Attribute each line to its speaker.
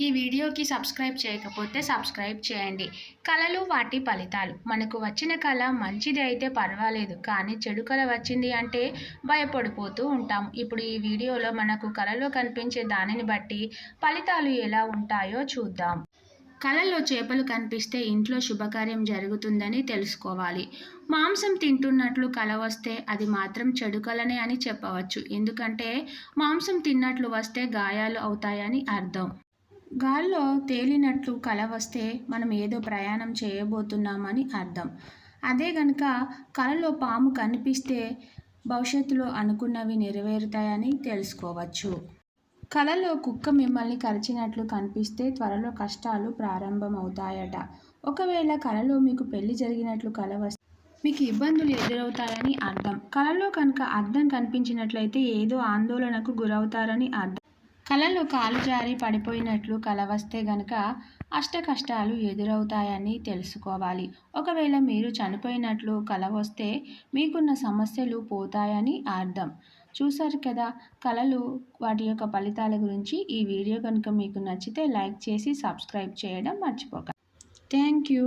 Speaker 1: ఈ వీడియోకి సబ్స్క్రైబ్ చేయకపోతే సబ్స్క్రైబ్ చేయండి. కళలు వాటి ఫలితాలు. మనకు వచ్చిన కళ మంచిది అయితే పర్వాలేదు. కానీ చెడు కళ వచ్చింది అంటే భయపడిపోతూ ఉంటాం. ఇప్పుడు ఈ వీడియోలో మనకు కళలో కనిపించే దానిని బట్టి ఫలితాలు ఎలా ఉంటాయో చూద్దాం. కళల్లో చేపలు కనిపిస్తే ఇంట్లో శుభకార్యం జరుగుతుందని తెలుసుకోవాలి. మాంసం తింటున్నట్లు కళ వస్తే అది మాత్రం చెడు కళనే అని చెప్పవచ్చు. ఎందుకంటే మాంసం తిన్నట్లు వస్తే గాయాలు అవుతాయని అర్థం. గాల్లో తేలినట్లు కల వస్తే మనం ఏదో ప్రయాణం చేయబోతున్నామని అర్థం. అదే గనక కలలో పాము కనిపిస్తే భవిష్యత్తులో అనుకున్నవి నెరవేరుతాయని తెలుసుకోవచ్చు. కలలో కుక్క మిమ్మల్ని కరిచినట్లు కనిపిస్తే త్వరలో కష్టాలు ప్రారంభమవుతాయట. ఒకవేళ కలలో మీకు పెళ్ళి జరిగినట్లు కల వస్తే మీకు ఇబ్బందులు ఎదురవుతాయని అర్థం. కలలో కనుక అర్థం కనిపించినట్లయితే ఏదో ఆందోళనకు గురవుతారని అర్థం. కళలు కాలు జారి పడిపోయినట్లు కళ వస్తే గనక అష్ట కష్టాలు ఎదురవుతాయని తెలుసుకోవాలి. ఒకవేళ మీరు చనిపోయినట్లు కళ వస్తే మీకున్న సమస్యలు పోతాయని అర్థం. చూశారు కదా కళలు వాటి యొక్క ఫలితాల గురించి ఈ వీడియో కనుక మీకు నచ్చితే లైక్ చేసి సబ్స్క్రైబ్ చేయడం మర్చిపోకండి థ్యాంక్ యూ.